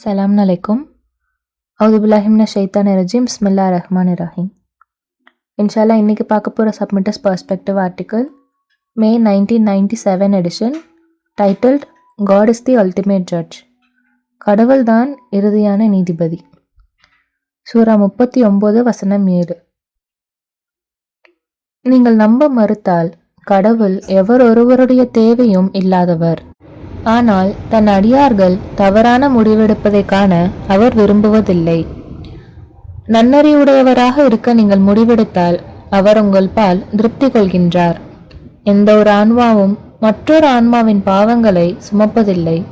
சலாம் அலைக்கும் அவுதுபுல்லாஹிம்ன ஷைத்தான் ரஜீம் ஸ்மில்லா ரஹ்மான் ரஹீம் இன்ஷால்லா இன்றைக்கி பார்க்க போகிற submitter's perspective article May nineteen ninety seven edition titled God is the ultimate judge கடவுள் தான் இறுதியான நீதிபதி. சூரா முப்பத்தி ஒம்பது வசனம் ஏழு. நீங்கள் நம்ப மறுத்தால் கடவுள் எவரொருவருடைய தேவையும் இல்லாதவர். ஆனால் தன் அடியார்கள் தவறான முடிவெடுப்பதை காண அவர் விரும்புவதில்லை. நன்னறிவுடையவராக இருக்க நீங்கள் முடிவெடுத்தால் அவர் உங்கள் பால் திருப்தி கொள்கின்றார். எந்த ஒரு ஆன்மாவும் மற்றொரு ஆன்மாவின் பாவங்களை சுமப்பதில்லை.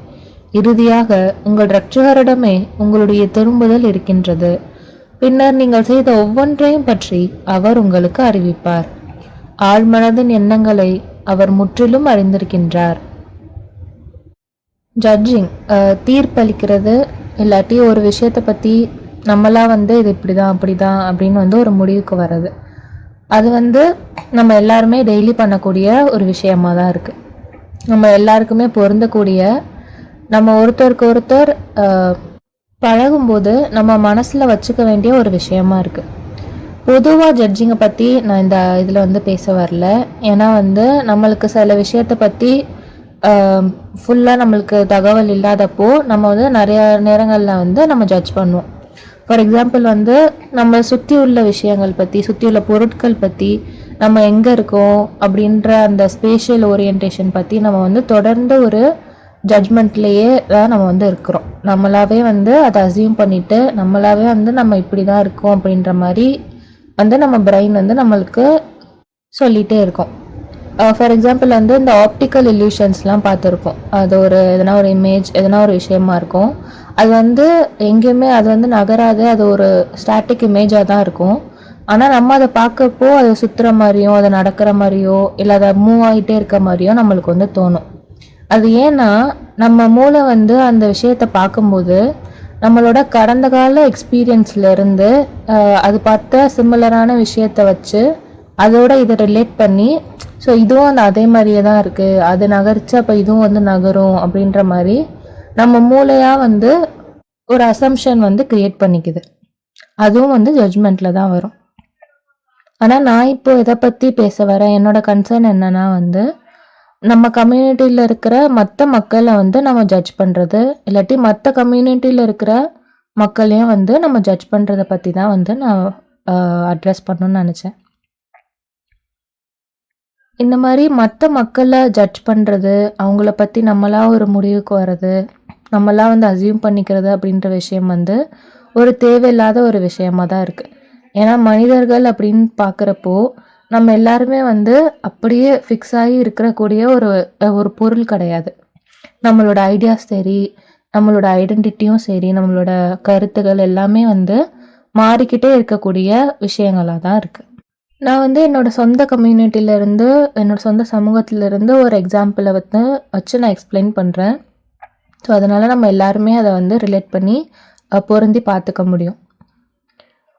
இறுதியாக உங்கள் இரட்சகரிடமே உங்களுடைய திரும்புதல் இருக்கின்றது. பின்னர் நீங்கள் செய்த ஒவ்வொன்றையும் பற்றி அவர் உங்களுக்கு அறிவிப்பார். ஆழ்மனதின் எண்ணங்களை அவர் முற்றிலும் அறிந்திருக்கின்றார். ஜட்ஜிங் தீர்ப்பளிக்கிறது இல்லாட்டி ஒரு விஷயத்தை பற்றி நம்மளாம் வந்து இது இப்படி தான் அப்படி தான் அப்படின்னு வந்து ஒரு முடிவுக்கு வர்றது. அது வந்து நம்ம எல்லாருமே டெய்லி பண்ணக்கூடிய ஒரு விஷயமாக தான் இருக்குது நம்ம எல்லாருக்குமே பொருந்தக்கூடிய நம்ம ஒருத்தருக்கு ஒருத்தர் பழகும்போது நம்ம மனசில் வச்சுக்க வேண்டிய ஒரு விஷயமா இருக்குது பொதுவாக ஜட்ஜிங்கை பற்றி நான் இந்த இதில் வந்து பேச வரல. ஏன்னா வந்து நம்மளுக்கு சில விஷயத்தை பற்றி ஃபுல்லாக நம்மளுக்கு தகவல் இல்லாதப்போ நம்ம வந்து நிறைய நேரங்களில் வந்து நம்ம ஜட்ஜ் பண்ணுவோம். ஃபார் எக்ஸாம்பிள் வந்து நம்ம சுற்றி உள்ள விஷயங்கள் பற்றி சுற்றி உள்ள பொருட்கள் பற்றி நம்ம எங்கே இருக்கோம் அப்படின்ற அந்த ஸ்பேஷியல் ஓரியன்டேஷன் பற்றி நம்ம வந்து தொடர்ந்து ஒரு ஜட்ஜ்மெண்ட்லேயே தான் நம்ம வந்து இருக்கிறோம். நம்மளாவே வந்து அதை அசியூம் பண்ணிவிட்டு நம்மளாவே வந்து நம்ம இப்படி தான் இருக்கோம் அப்படின்ற மாதிரி வந்து நம்ம பிரெயின் வந்து நம்மளுக்கு சொல்லிகிட்டே இருக்கோம். ஃபார் எக்ஸாம்பிள் வந்து இந்த ஆப்டிக்கல் இல்யூஷன்ஸ்லாம் பார்த்துருப்போம். அது ஒரு எதனா ஒரு இமேஜ் எதனா ஒரு விஷயமா இருக்கும். அது வந்து எங்கேயுமே அது வந்து நகராது. அது ஒரு ஸ்டாட்டிக் இமேஜாக தான் இருக்கும். ஆனால் நம்ம அதை பார்க்கப்போ அதை சுற்றுற மாதிரியோ அதை நடக்கிற மாதிரியோ இல்லை அதை மூவ் ஆகிட்டே இருக்க மாதிரியோ நம்மளுக்கு வந்து தோணும். அது ஏன்னா நம்ம மூளை வந்து அந்த விஷயத்தை பார்க்கும்போது நம்மளோட கடந்த கால எக்ஸ்பீரியன்ஸ்லேருந்து அது பார்த்த சிமிலரான விஷயத்தை வச்சு அதோட இதை ரிலேட் பண்ணி ஸோ இதுவும் அந்த அதே மாதிரியே தான் இருக்குது அது நகர்ச்சி அப்போ இதுவும் வந்து நகரும் அப்படின்ற மாதிரி நம்ம மூளையாக வந்து ஒரு அசம்ஷன் வந்து க்ரியேட் பண்ணிக்குது. அதுவும் வந்து ஜட்ஜ்மெண்ட்டில் தான் வரும். ஆனால் நான் இப்போ இதை பற்றி பேச வரேன் என்னோட கன்சர்ன் என்னன்னா வந்து நம்ம கம்யூனிட்டியில் இருக்கிற மற்ற மக்களை வந்து நம்ம ஜட்ஜ் பண்ணுறது இல்லாட்டி மற்ற கம்யூனிட்டியில் இருக்கிற மக்களையும் வந்து நம்ம ஜட்ஜ் பண்ணுறதை பற்றி தான் வந்து நான் அட்ரஸ் பண்ணணும்னு நினச்சேன். இந்த மாதிரி மற்ற மக்களை ஜட்ஜ் பண்ணுறது அவங்கள பற்றி நம்மளாக ஒரு முடிவுக்கு வர்றது நம்மளாம் வந்து அசியூம் பண்ணிக்கிறது அப்படின்ற விஷயம் வந்து ஒரு தேவையில்லாத ஒரு விஷயமா தான் இருக்குது ஏன்னா மனிதர்கள் அப்படின்னு பார்க்குறப்போ நம்ம எல்லாருமே வந்து அப்படியே ஃபிக்ஸ் ஆகி இருக்கக்கூடிய ஒரு ஒரு பொருள் கிடையாது. நம்மளோட ஐடியாஸ் சரி நம்மளோட ஐடென்டிட்டியும் சரி நம்மளோட கருத்துகள் எல்லாமே வந்து மாறிக்கிட்டே இருக்கக்கூடிய விஷயங்களாக தான் இருக்குது நான் வந்து என்னோடய சொந்த கம்யூனிட்டியிலேருந்து என்னோடய சொந்த சமூகத்திலேருந்து ஒரு எக்ஸாம்பிளை வந்து வச்சு நான் எக்ஸ்பிளைன் பண்ணுறேன் ஸோ அதனால் நம்ம எல்லாருமே அதை வந்து ரிலேட் பண்ணி பொருந்தி பார்த்துக்க முடியும்.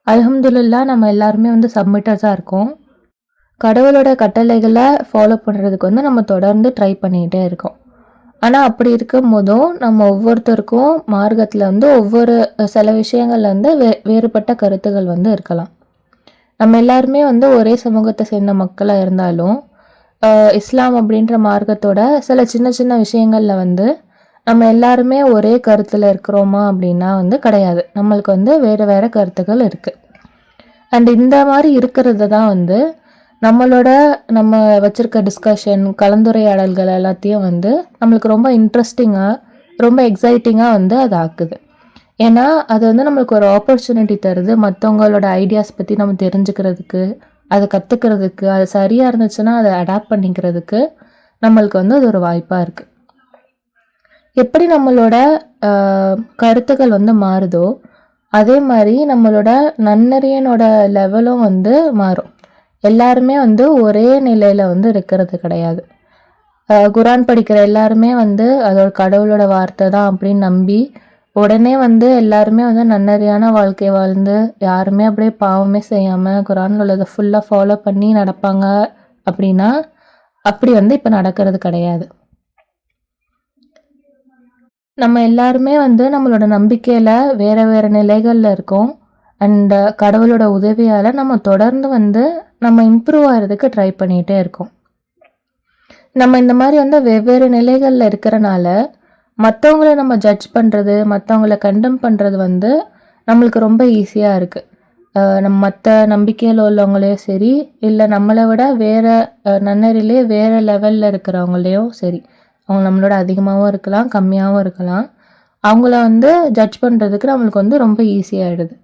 அலமதுல்லா நம்ம எல்லாருமே வந்து சப்மிட்டர்ஸாக இருக்கோம். கடவுளோட கட்டளைகளை ஃபாலோ பண்ணுறதுக்கு வந்து நம்ம தொடர்ந்து ட்ரை பண்ணிக்கிட்டே இருக்கோம். ஆனால் அப்படி இருக்கும் போதும் நம்ம ஒவ்வொருத்தருக்கும் மார்க்கத்தில் வந்து ஒவ்வொரு சில விஷயங்கள்ல வந்து வே வேறுபட்ட கருத்துகள் வந்து இருக்கலாம். நம்ம எல்லாருமே வந்து ஒரே சமூகத்தை சேர்ந்த மக்களாக இருந்தாலும் இஸ்லாம் அப்படின்ற மார்க்கத்தோட சில சின்ன சின்ன விஷயங்களில் வந்து நம்ம எல்லாருமே ஒரே கருத்தில் இருக்கிறோமா அப்படின்னா வந்து கிடையாது. நம்மளுக்கு வந்து வேறு வேறு கருத்துக்கள் இருக்குது அண்ட் இந்த மாதிரி இருக்கிறது தான் வந்து நம்மளோட நம்ம வச்சுருக்க டிஸ்கஷன் கலந்துரையாடல்கள் எல்லாத்தையும் வந்து நம்மளுக்கு ரொம்ப இன்ட்ரெஸ்டிங்காக ரொம்ப எக்ஸைட்டிங்காக வந்து அது ஆக்குது ஏன்னா அது வந்து நம்மளுக்கு ஒரு ஆப்பர்ச்சுனிட்டி தருது. மற்றவங்களோட ஐடியாஸ் பற்றி நம்ம தெரிஞ்சுக்கிறதுக்கு அதை கற்றுக்கிறதுக்கு அது சரியாக இருந்துச்சுன்னா அதை அடாப்ட் பண்ணிக்கிறதுக்கு நம்மளுக்கு வந்து அது ஒரு வாய்ப்பாக இருக்குது எப்படி நம்மளோட கருத்துக்கள் வந்து மாறுதோ அதே மாதிரி நம்மளோட நன்னறியனோட லெவலும் வந்து மாறும். எல்லாருமே வந்து ஒரே நிலையில் வந்து இருக்கிறது கிடையாது. குரான் படிக்கிற எல்லாருமே வந்து அதோட கடவுளோட வார்த்தை தான் அப்படின்னு நம்பி உடனே வந்து எல்லாருமே வந்து நன்னறியான வாழ்க்கை வாழ்ந்து யாருமே அப்படியே பாவமே செய்யாமல் குரான் உள்ளதை ஃபுல்லாக ஃபாலோ பண்ணி நடப்பாங்க அப்படின்னா அப்படி வந்து இப்போ நடக்கிறது கிடையாது. நம்ம எல்லாருமே வந்து நம்மளோட நம்பிக்கையில் வேறு வேறு நிலைகளில் இருக்கோம். அண்ட் கடவுளோட உதவியால் நம்ம தொடர்ந்து வந்து நம்ம இம்ப்ரூவ் ஆகிறதுக்கு ட்ரை பண்ணிகிட்டே இருக்கோம். நம்ம இந்த மாதிரி வந்து வெவ்வேறு நிலைகளில் இருக்கிறனால மற்றவங்கள நம்ம ஜட்ஜ் பண்ணுறது மற்றவங்கள கண்டெம் பண்ணுறது வந்து நம்மளுக்கு ரொம்ப ஈஸியாக இருக்குது நம்ம மற்ற நம்பிக்கையில் உள்ளவங்களையும் சரி இல்லை நம்மளை விட வேறு நன்னறிலே வேறு லெவலில் இருக்கிறவங்களையும் சரி அவங்க நம்மளோட அதிகமாகவும் இருக்கலாம் கம்மியாகவும் இருக்கலாம் அவங்கள வந்து ஜட்ஜ் பண்ணுறதுக்கு நம்மளுக்கு வந்து ரொம்ப ஈஸியாகிடுது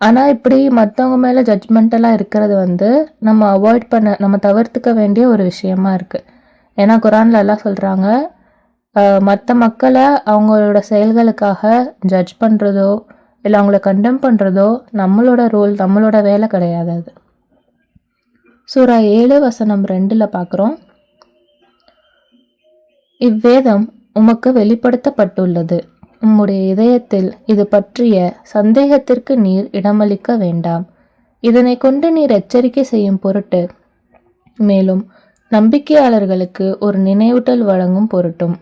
ஆனால் இப்படி மற்றவங்க மேலே ஜட்ஜ்மெண்டலாக இருக்கிறது வந்து நம்ம அவாய்ட் பண்ண நம்ம தவிர்த்துக்க வேண்டிய ஒரு விஷயமா இருக்குது ஏன்னா குரான்ல எல்லாம் சொல்கிறாங்க மற்ற மக்களை அவங்களோட செயல்களுக்காக ஜட்ஜ் பண்ணுறதோ இல்லை அவங்கள கண்டெம் பண்ணுறதோ நம்மளோட ரோல் நம்மளோட வேலை கிடையாது அது. சூரா ஏழு வசனம் ரெண்டில் பார்க்குறோம் இவ்வேதம் உமக்கு வெளிப்படுத்தப்பட்டுள்ளது. உம்முடைய இதயத்தில் இது பற்றிய சந்தேகத்திற்கு நீர் இடமளிக்க வேண்டாம். இதனை கொண்டு நீர் எச்சரிக்கை செய்யும் பொருட்டு மேலும் நம்பிக்கையாளர்களுக்கு ஒரு நினைவூட்டல் வழங்கும் பொருட்டும்.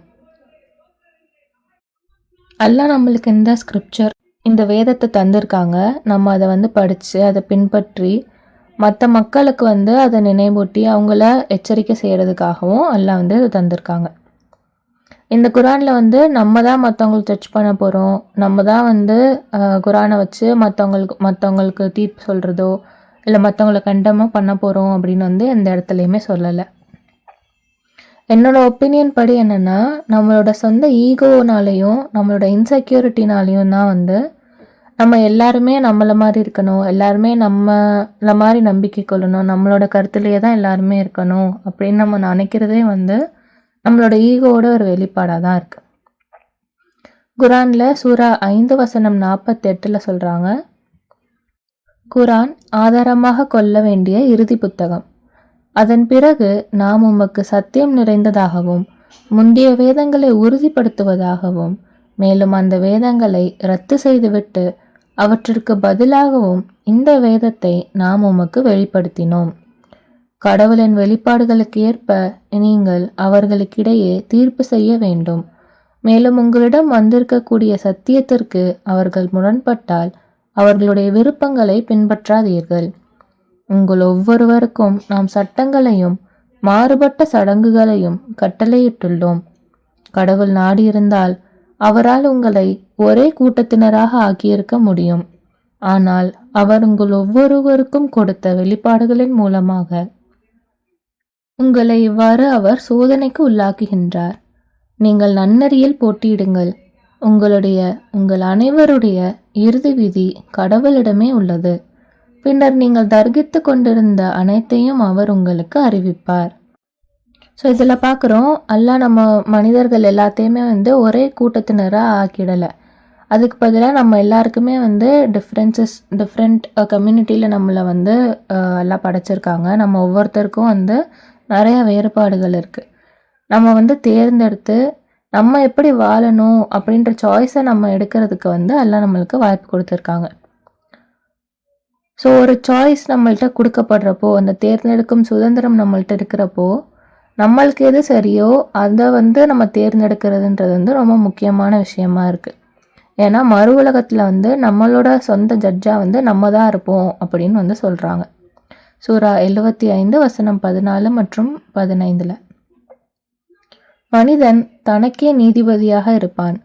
எல்லாம் நம்மளுக்கு இந்த ஸ்கிரிப்சர் இந்த வேதத்தை தந்திருக்காங்க. நம்ம அதை வந்து படித்து அதை பின்பற்றி மற்ற மக்களுக்கு வந்து அதை நினைவூட்டி அவங்கள எச்சரிக்கை செய்கிறதுக்காகவும் எல்லாம் வந்து தந்திருக்காங்க. இந்த குரானில் வந்து நம்ம தான் மற்றவங்களுக்கு டச் பண்ண போகிறோம் நம்ம தான் வந்து குரானை வச்சு மற்றவங்களுக்கு மற்றவங்களுக்கு தீர்ப்பு சொல்கிறதோ இல்லை மற்றவங்களை கண்டமாக பண்ண போகிறோம் அப்படின்னு வந்து எந்த இடத்துலையுமே சொல்லலை. என்னோட ஒப்பீனியன் படி என்னென்னா நம்மளோட சொந்த ஈகோனாலேயும் நம்மளோட இன்செக்யூரிட்டினாலேயும் தான் வந்து நம்ம எல்லாருமே நம்மளை மாதிரி இருக்கணும் எல்லாருமே நம்மளை மாதிரி நம்பிக்கை கொள்ளணும் நம்மளோட கருத்துலேயே தான் எல்லாருமே இருக்கணும் அப்படின்னு நம்ம நினைக்கிறதே வந்து நம்மளோட ஈகோவோட ஒரு வெளிப்பாடாக தான் இருக்குது குரானில் சூரா ஐந்து வசனம் நாற்பத்தெட்டில் சொல்கிறாங்க குரான் ஆதாரமாக கொள்ள வேண்டிய இறுதி புத்தகம். அதன் பிறகு நாம் உமக்கு சத்தியம் நிறைந்ததாகவும் முந்தைய வேதங்களை உறுதிப்படுத்துவதாகவும் மேலும் அந்த வேதங்களை ரத்து செய்துவிட்டு அவற்றிற்கு பதிலாகவும் இந்த வேதத்தை நாம் உமக்கு வெளிப்படுத்தினோம். கடவுளின் வெளிப்பாடுகளுக்கு ஏற்ப நீங்கள் அவர்களுக்கிடையே தீர்ப்பு செய்ய வேண்டும். மேலும் உங்களிடம் வந்திருக்கக்கூடிய சத்தியத்திற்கு அவர்கள் முரண்பட்டால் அவர்களுடைய விருப்பங்களை பின்பற்றாதீர்கள். உங்கள் ஒவ்வொருவருக்கும் நாம் சட்டங்களையும் மாறுபட்ட சடங்குகளையும் கட்டளையிட்டுள்ளோம். கடவுள் நாடியிருந்தால் அவரால் உங்களை ஒரே கூட்டத்தினராக ஆக்கியிருக்க முடியும். ஆனால் அவர் உங்கள் ஒவ்வொருவருக்கும் கொடுத்த வெளிப்பாடுகளின் மூலமாக உங்களை இவ்வாறு அவர் சோதனைக்கு உள்ளாக்குகின்றார். நீங்கள் நன்னறியில் போட்டியிடுங்கள். உங்களுடைய உங்கள் அனைவருடைய இறுதி விதி கடவுளிடமே உள்ளது. பின்னர் நீங்கள் தர்கித்து கொண்டிருந்த அனைத்தையும் அவர் உங்களுக்கு அறிவிப்பார். ஸோ இதில் பார்க்குறோம் அல்லா நம்ம மனிதர்கள் எல்லாத்தையுமே வந்து ஒரே கூட்டத்தினராக ஆக்கிடலை. அதுக்கு பதிலாக நம்ம எல்லாருக்குமே வந்து டிஃப்ரென்சஸ் டிஃப்ரெண்ட் கம்யூனிட்டியில் நம்மளை வந்து எல்லாம் படைச்சிருக்காங்க. நம்ம ஒவ்வொருத்தருக்கும் வந்து நிறைய வேறுபாடுகள் இருக்குது நம்ம வந்து தேர்ந்தெடுத்து நம்ம எப்படி வாழணும் அப்படின்ற சாய்ஸை நம்ம எடுக்கிறதுக்கு வந்து எல்லாம் நம்மளுக்கு வாய்ப்பு கொடுத்துருக்காங்க. ஸோ ஒரு சாய்ஸ் நம்மள்கிட்ட கொடுக்கப்படுறப்போ அந்த தேர்ந்தெடுக்கும் சுதந்திரம் நம்மள்கிட்ட இருக்கிறப்போ நம்மளுக்கு எது சரியோ அதை வந்து நம்ம தேர்ந்தெடுக்கிறதுன்றது வந்து ரொம்ப முக்கியமான விஷயமா இருக்குது ஏன்னா மறு உலகத்தில் வந்து நம்மளோட சொந்த ஜட்ஜாக வந்து நம்ம தான் இருப்போம் அப்படின்னு வந்து சொல்கிறாங்க சூரா எழுபத்தி ஐந்து வசனம் பதினாலு மற்றும் பதினைந்தில். மனிதன் தனக்கே நீதிபதியாக இருப்பான்.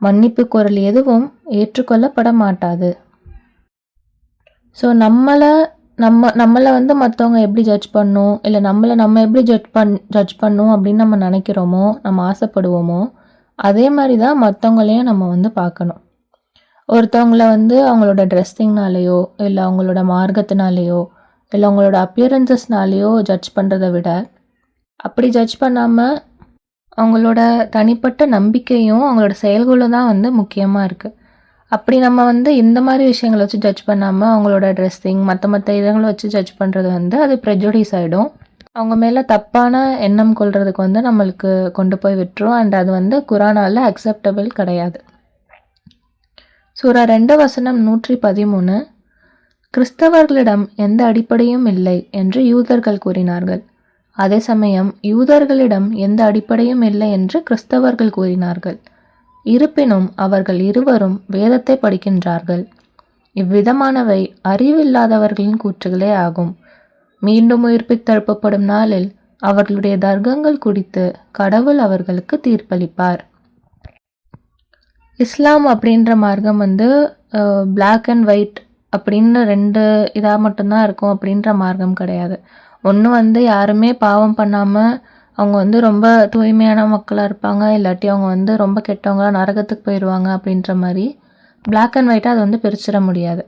மன்னிப்பு குரல் எதுவும் ஏற்றுக்கொள்ளப்பட மாட்டாது ஸோ நம்மளை நம்ம நம்மளை வந்து மற்றவங்க எப்படி ஜட்ஜ் பண்ணும்? இல்லை நம்மளை நம்ம எப்படி ஜட்ஜ் பண் ஜட்ஜ் பண்ணும் அப்படின்னு நம்ம நினைக்கிறோமோ நம்ம ஆசைப்படுவோமோ அதே மாதிரி தான் மற்றவங்களையும் நம்ம வந்து பார்க்கணும். ஒருத்தவங்கள வந்து அவங்களோட ட்ரெஸ்ஸிங்னாலேயோ இல்லை அவங்களோட மார்க்கத்தினாலேயோ இல்லை அவங்களோட அப்பியரன்சஸ்னாலேயோ ஜட்ஜ் பண்ணுறத விட அப்படி ஜட்ஜ் பண்ணாமல் அவங்களோட தனிப்பட்ட நம்பிக்கையும் அவங்களோட செயல்களும் தான் வந்து முக்கியமாக இருக்குது அப்படி நம்ம வந்து இந்த மாதிரி விஷயங்களை வச்சு ஜட்ஜ் பண்ணாமல் அவங்களோட ட்ரெஸ்ஸிங் மற்ற மற்ற இதங்களை வச்சு ஜட்ஜ் பண்ணுறது வந்து அது ப்ரெஜுடிஸ் ஆகிடும் அவங்க மேலே தப்பான எண்ணம் கொள்றதுக்கு வந்து நம்மளுக்கு கொண்டு போய் விட்டுரும். அண்ட் அது வந்து குரானால் அக்செப்டபிள் கிடையாது. சூரா ரெண்டு வசனம் நூற்றி பதிமூணு. கிறிஸ்தவர்களிடம் எந்த அடிப்படையும் இல்லை என்று யூதர்கள் கூறினார்கள். அதே சமயம் யூதர்களிடம் எந்த அடிப்படையும் இல்லை என்று கிறிஸ்தவர்கள் கூறினார்கள். இருப்பினும் அவர்கள் இருவரும் வேதத்தை படிக்கின்றார்கள். இவ்விதமானவை அறிவில்லாதவர்களின் கூற்றுகளே ஆகும். மீண்டும் உயிர்ப்பித்தெழுப்பப்படும் நாளில் அவர்களுடைய தர்க்கங்கள் குறித்து கடவுள் அவர்களுக்கு தீர்ப்பளிப்பார். இஸ்லாம் அப்படின்ற மார்க்கம் வந்து பிளாக் அண்ட் ஒயிட் அப்படின்னு ரெண்டு இதாக மட்டும்தான் இருக்கும் அப்படின்ற மார்க்கம் கிடையாது. ஒன்று வந்து யாருமே பாவம் பண்ணாமல் அவங்க வந்து ரொம்ப தூய்மையான மக்களாக இருப்பாங்க. இல்லாட்டி அவங்க வந்து ரொம்ப கெட்டவங்களாக நரகத்துக்கு போயிடுவாங்க அப்படின்ற மாதிரி பிளாக் அண்ட் ஒயிட்டாக அதை வந்து பிரிச்சிட முடியாது.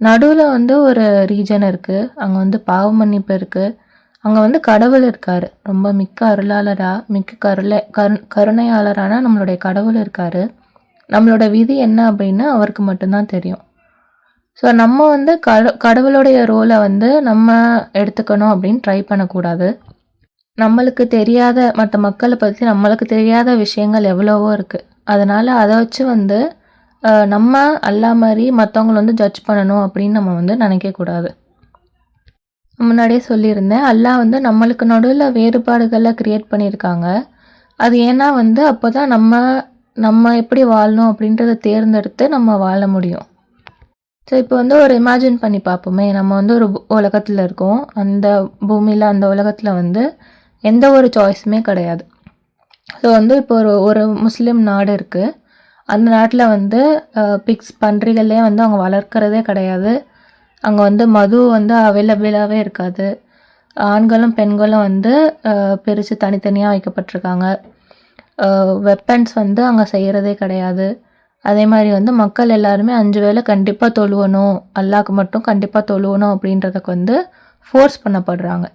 நடுவில் வந்து ஒரு ரீஜன் இருக்குது அங்கே வந்து பாவ மன்னிப்பு இருக்குது அங்கே வந்து கடவுள் இருக்கார். ரொம்ப மிக்க அருளாளராக மிக்க கருளை கரு கருணையாளரான நம்மளுடைய கடவுள் இருக்கார். நம்மளோட விதி என்ன அப்படின்னு அவருக்கு மட்டும்தான் தெரியும். ஸோ நம்ம வந்து கட கடவுளுடைய ரோலை வந்து நம்ம எடுத்துக்கணும் அப்படின்னு ட்ரை பண்ணக்கூடாது. நம்மளுக்கு தெரியாத மற்ற மக்களை பற்றி நம்மளுக்கு தெரியாத விஷயங்கள் எவ்வளவோ இருக்குது அதனால் அதை வச்சு வந்து நம்ம அல்லா மாதிரி மற்றவங்கள வந்து ஜட்ஜ் பண்ணணும் அப்படின்னு நம்ம வந்து நினைக்கக்கூடாது முன்னாடியே சொல்லியிருந்தேன் அல்லா வந்து நம்மளுக்கு நடுவில் வேறுபாடுகளை க்ரியேட் பண்ணியிருக்காங்க. அது ஏன்னா வந்து அப்போ தான் நம்ம நம்ம எப்படி வாழணும் அப்படின்றத தேர்ந்தெடுத்து நம்ம வாழ முடியும். ஸோ இப்போ வந்து ஒரு இமேஜின் பண்ணி பார்ப்போமே. நம்ம வந்து ஒரு உலகத்தில் இருக்கோம். அந்த பூமியில் அந்த உலகத்தில் வந்து எந்த ஒரு சாய்ஸுமே கிடையாது. ஸோ வந்து இப்போ ஒரு ஒரு முஸ்லீம் நாடு இருக்குது அந்த நாட்டில் வந்து பிக்ஸ் பன்றிகளே வந்து அவங்க வளர்க்குறதே கிடையாது. அங்கே வந்து மது வந்து அவைலபிளாகவே இருக்காது. ஆண்களும் பெண்களும் வந்து பிரித்து தனித்தனியாக வைக்கப்பட்டிருக்காங்க. வெப்பன்ஸ் வந்து அங்கே செய்கிறதே கிடையாது. அதே மாதிரி வந்து மக்கள் எல்லாருமே அஞ்சு வேளை கண்டிப்பாக தொழுவணும். அல்லாக்கு மட்டும் கண்டிப்பாக தொழுவணும் அப்படின்றதுக்கு வந்து ஃபோர்ஸ் பண்ணப்படுறாங்க.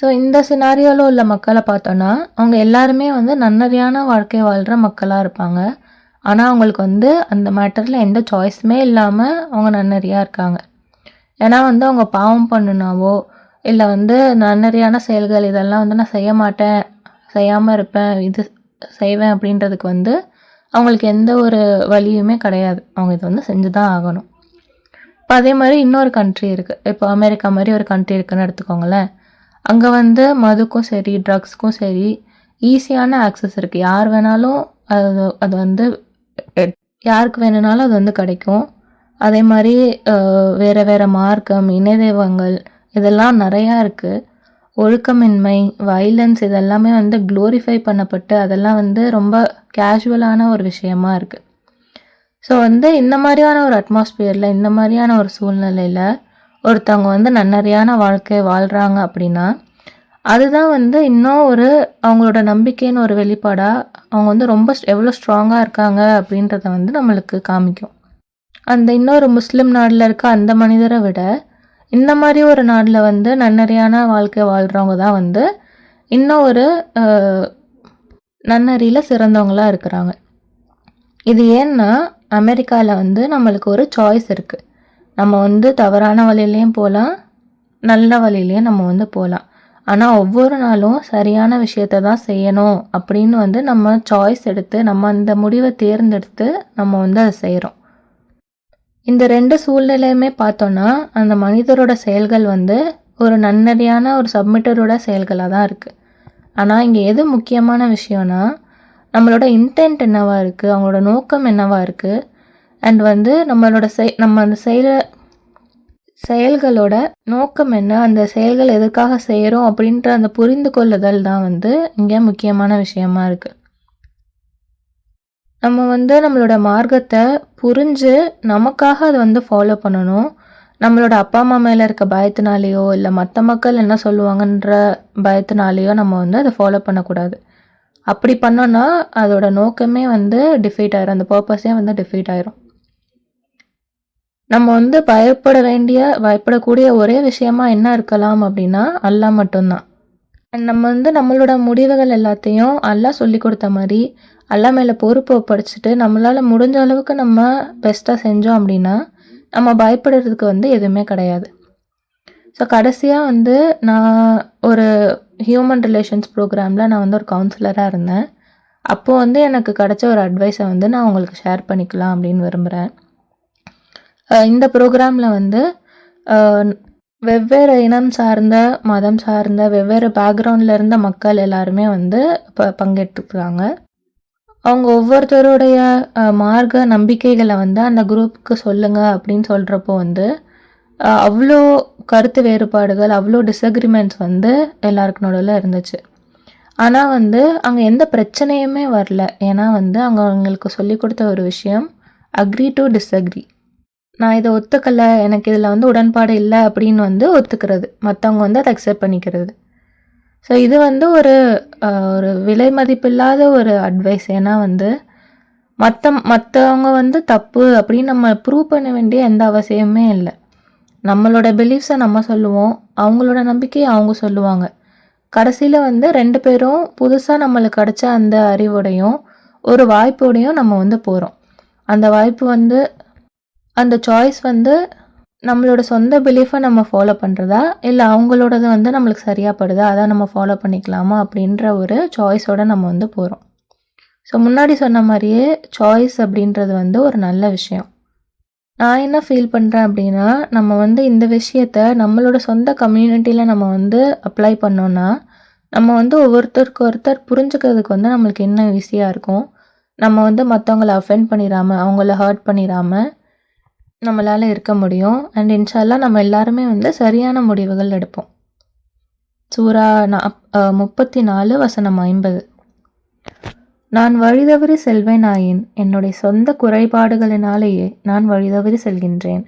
ஸோ இந்த சினாரியோவில் உள்ள மக்களை பார்த்தோன்னா அவங்க எல்லாருமே வந்து நன்னறியான வாழ்க்கை வாழ்கிற மக்களாக இருப்பாங்க. ஆனால் அவங்களுக்கு வந்து அந்த மேட்டரில் எந்த சாய்ஸுமே இல்லாமல் அவங்க நன்னறியாக இருக்காங்க. ஏன்னா வந்து அவங்க பாவம் பண்ணுனாவோ இல்லை வந்து நன்னறியான செயல்கள் இதெல்லாம் வந்து நான் செய்ய மாட்டேன் செய்யாமல் இருப்பேன் இது செய்வேன் அப்படின்றதுக்கு வந்து அவங்களுக்கு எந்த ஒரு வழியுமே கிடையாது. அவங்க இதை வந்து செஞ்சு தான் ஆகணும். இப்போ அதே மாதிரி இன்னொரு கண்ட்ரி இருக்குது இப்போ அமெரிக்கா மாதிரி ஒரு கண்ட்ரி இருக்குன்னு எடுத்துக்கோங்களேன். அங்கே வந்து மதுக்கும் சரி ட்ரக்ஸ்க்கும் சரி ஈஸியான ஆக்சஸ் இருக்குது யார் வேணாலும் அது அது வந்து யாருக்கு வேணும்னாலும் அது வந்து கிடைக்கும். அதே மாதிரி வேறு வேறு மார்க்கம் இணை தெய்வங்கள் இதெல்லாம் நிறையா இருக்குது ஒழுக்கமின்மை வைலன்ஸ் இதெல்லாமே வந்து க்ளோரிஃபை பண்ணப்பட்டு அதெல்லாம் வந்து ரொம்ப கேஷுவலான ஒரு விஷயமா இருக்குது ஸோ வந்து இந்த மாதிரியான ஒரு அட்மாஸ்பியரில் இந்த மாதிரியான ஒரு சூழ்நிலையில் ஒருத்தவங்க வந்து நன்னறியான வாழ்க்கை வாழ்கிறாங்க அப்படின்னா அதுதான் வந்து இன்னும் ஒரு அவங்களோட நம்பிக்கைன்னு ஒரு வெளிப்பாடாக அவங்க வந்து ரொம்ப எவ்வளோ ஸ்ட்ராங்காக இருக்காங்க அப்படின்றத வந்து நம்மளுக்கு காமிக்கும். அந்த இன்னொரு முஸ்லீம் நாட்டில் இருக்க அந்த மனிதரை விட இந்த மாதிரி ஒரு நாட்டில் வந்து நன்னறியான வாழ்க்கை வாழ்கிறவங்க தான் வந்து இன்னும் ஒரு நன்னறியில் சிறந்தவங்களாக இருக்கிறாங்க. இது ஏன்னா அமெரிக்காவில் வந்து நம்மளுக்கு ஒரு சாய்ஸ் இருக்குது நம்ம வந்து தவறான வழியிலையும் போகலாம் நல்ல வழியிலையும் நம்ம வந்து போகலாம் ஆனால் ஒவ்வொரு நாளும் சரியான விஷயத்த தான் செய்யணும் அப்படின்னு வந்து நம்ம சாய்ஸ் எடுத்து நம்ம அந்த முடிவை தேர்ந்தெடுத்து நம்ம வந்து அதை செய்கிறோம் இந்த ரெண்டு சூழ்நிலையுமே பார்த்தோன்னா அந்த மனிதரோட செயல்கள் வந்து ஒரு நன்னறியான ஒரு சப்மிட்டரோட செயல்களாக தான் இருக்குது ஆனால் இங்கே எது முக்கியமான விஷயம்னா நம்மளோட இன்டென்ட் என்னவாக இருக்குது அவங்களோட நோக்கம் என்னவாக இருக்குது அண்ட் வந்து நம்மளோட செய் நம்ம அந்த செய்கிற செயல்களோட நோக்கம் என்ன? அந்த செயல்கள் எதுக்காக செய்கிறோம் அப்படின்ற அந்த புரிந்து கொள்ளுதல் தான் வந்து இங்கே முக்கியமான விஷயமா இருக்குது நம்ம வந்து நம்மளோட மார்க்கத்தை புரிஞ்சு நமக்காக அதை வந்து ஃபாலோ பண்ணணும். நம்மளோட அப்பா அம்மா மேலே இருக்க பயத்தினாலேயோ இல்லை மற்ற மக்கள் என்ன சொல்லுவாங்கன்ற பயத்தினாலேயோ நம்ம வந்து அதை ஃபாலோ பண்ணக்கூடாது. அப்படி பண்ணோன்னா அதோட நோக்கமே வந்து டிஃபீட் ஆயிரும். அந்த பர்பஸே வந்து டிஃபீட் ஆயிரும். நம்ம வந்து பயப்பட வேண்டிய பயப்படக்கூடிய ஒரே விஷயமா என்ன இருக்கலாம் அப்படின்னா அல்லாஹ் மட்டும்தான். அண்ட் நம்ம வந்து நம்மளோட முடிவுகள் எல்லாத்தையும் அல்லாஹ் சொல்லி கொடுத்த மாதிரி அல்லாஹ் மேலே பொறுப்பு ஒப்படைச்சிட்டு நம்மளால் முடிஞ்ச அளவுக்கு நம்ம பெஸ்ட்டாக செஞ்சோம் அப்படின்னா நம்ம பயப்படுறதுக்கு வந்து எதுவுமே கிடையாது. ஸோ கடைசியாக வந்து நான் ஒரு ஹியூமன் ரிலேஷன்ஸ் ப்ரோக்ராமில் நான் வந்து ஒரு கவுன்சிலராக இருந்தேன். அப்போது வந்து எனக்கு கிடச்ச ஒரு அட்வைஸை வந்து நான் உங்களுக்கு ஷேர் பண்ணிக்கலாம் அப்படின்னு விரும்புகிறேன் இந்த ப்ரோக்ராமில் வந்து வெவ்வேறு இனம் சார்ந்த மதம் சார்ந்த வெவ்வேறு பேக்ரவுண்டில் இருந்த மக்கள் எல்லாருமே வந்து ப பங்கேற்றுக்கிறாங்க. அவங்க ஒவ்வொருத்தருடைய மார்க்க நம்பிக்கைகளை வந்து அந்த குரூப்புக்கு சொல்லுங்க அப்படின்னு சொல்கிறப்போ வந்து அவ்வளோ கருத்து வேறுபாடுகள் அவ்வளோ டிஸ்அக்ரிமெண்ட்ஸ் வந்து எல்லாருக்கு நடுவில் இருந்துச்சு. ஆனால் வந்து அங்கே எந்த பிரச்சனையுமே வரல. ஏன்னா வந்து அவங்க அவங்களுக்கு சொல்லி கொடுத்த ஒரு விஷயம் அக்ரி டு டிஸ்அக்ரி நான் இதை ஒத்துக்கலை எனக்கு இதில் வந்து உடன்பாடு இல்லை அப்படின்னு வந்து ஒத்துக்கிறது. மற்றவங்க வந்து அதை அக்செப்ட் பண்ணிக்கிறது. ஸோ இது வந்து ஒரு ஒரு விலை மதிப்பில்லாத ஒரு அட்வைஸ் ஏன்னா வந்து மற்ற மற்றவங்க வந்து தப்பு அப்படின்னு நம்ம ப்ரூவ் பண்ண வேண்டிய எந்த அவசியமே இல்லை. நம்மளோட பிலீஃப்ஸை நம்ம சொல்லுவோம். அவங்களோட நம்பிக்கையை அவங்க சொல்லுவாங்க. கடைசியில் வந்து ரெண்டு பேரும் புதுசாக நம்மளுக்கு கிடைச்ச அந்த அறிவோடையும் ஒரு வாய்ப்போடையும் நம்ம வந்து போகிறோம் அந்த வாய்ப்பு வந்து அந்த சாய்ஸ் வந்து நம்மளோட சொந்த பிலீஃபை நம்ம ஃபாலோ பண்ணுறதா இல்லை அவங்களோடது வந்து நம்மளுக்கு சரியாக படுதா? அதை நம்ம ஃபாலோ பண்ணிக்கலாமா? அப்படின்ற ஒரு சாய்ஸோட நம்ம வந்து போகிறோம் ஸோ முன்னாடி சொன்ன மாதிரியே சாய்ஸ் அப்படின்றது வந்து ஒரு நல்ல விஷயம். நான் என்ன ஃபீல் பண்ணுறேன் அப்படின்னா நம்ம வந்து இந்த விஷயத்த நம்மளோட சொந்த கம்யூனிட்டியில் நம்ம வந்து அப்ளை பண்ணோன்னா நம்ம வந்து ஒவ்வொருத்தருக்கு ஒருத்தர் புரிஞ்சுக்கிறதுக்கு வந்து நம்மளுக்கு என்ன ஈஸியாக இருக்கும்? நம்ம வந்து மற்றவங்கள அஃபெண்ட் பண்ணிடாமல் அவங்கள ஹர்ட் பண்ணிடாமல் நம்மளால் இருக்க முடியும். அண்ட் இன்ஷால்லாம் நம்ம எல்லாருமே வந்து சரியான முடிவுகள் எடுப்போம். சூரா நாப் முப்பத்தி நாலு வசனம் ஐம்பது. நான் வழிதவறி செல்வேனாயின் என்னுடைய சொந்த குறைபாடுகளினாலேயே நான் வழிதவறி செல்கின்றேன்.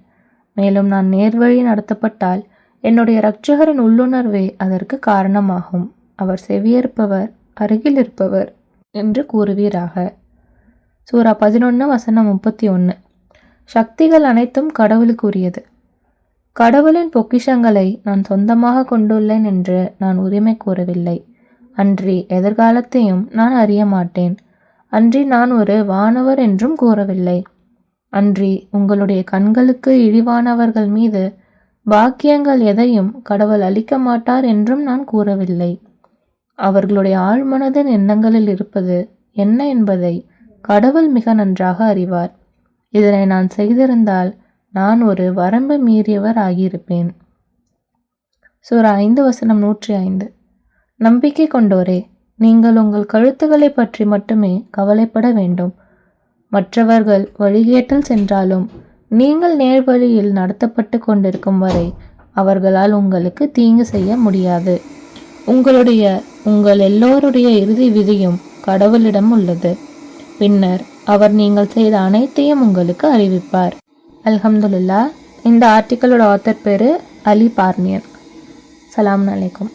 மேலும் நான் நேர்வழி நடத்தப்பட்டால் என்னுடைய இரட்சகரின் உள்ளுணர்வே அதற்கு காரணமாகும். அவர் செவியேற்பவர் அருகில் இருப்பவர் என்று கூறுவீராக. சூரா பதினொன்று வசனம் முப்பத்தி ஒன்று சக்திகள் அனைத்தும் கடவுளுக்குரியது. கடவுளின் பொக்கிஷங்களை நான் சொந்தமாக கொண்டுள்ளேன் என்று நான் உரிமை கூறவில்லை. அன்றி எதிர்காலத்தையும் நான் அறிய மாட்டேன். அன்றி நான் ஒரு வானவர் என்றும் கூறவில்லை. அன்றி உங்களுடைய கண்களுக்கு இழிவானவர்கள் மீது பாக்கியங்கள் எதையும் கடவுள் அளிக்க மாட்டார் என்றும் நான் கூறவில்லை. அவர்களுடைய ஆழ்மனதின் எண்ணங்களில் இருப்பது என்ன என்பதை கடவுள் மிக நன்றாக அறிவார். இதனை நான் செய்திருந்தால் நான் ஒரு வரம்பு மீறியவர் ஆகியிருப்பேன். சூரா ஐந்து வசனம் நூற்றி ஐந்து. நம்பிக்கை கொண்டோரே நீங்கள் உங்கள் கழுத்துக்களை பற்றி மட்டுமே கவலைப்பட வேண்டும். மற்றவர்கள் வழிகேட்டில் சென்றாலும் நீங்கள் நேர்வழியில் நடத்தப்பட்டு கொண்டிருக்கும் வரை அவர்களால் உங்களுக்கு தீங்கு செய்ய முடியாது. உங்களுடைய உங்கள் எல்லோருடைய இறுதி விதியும் கடவுளிடம் உள்ளது. பின்னர் அவர் நீங்கள் செய்த அனைத்தையும் உங்களுக்கு அறிவிப்பார். அல்ஹம்துல்லா இந்த ஆர்டிக்கலோட ஆத்தர் பேர் அலி பார்னியன். சலாம் அலைக்கும்.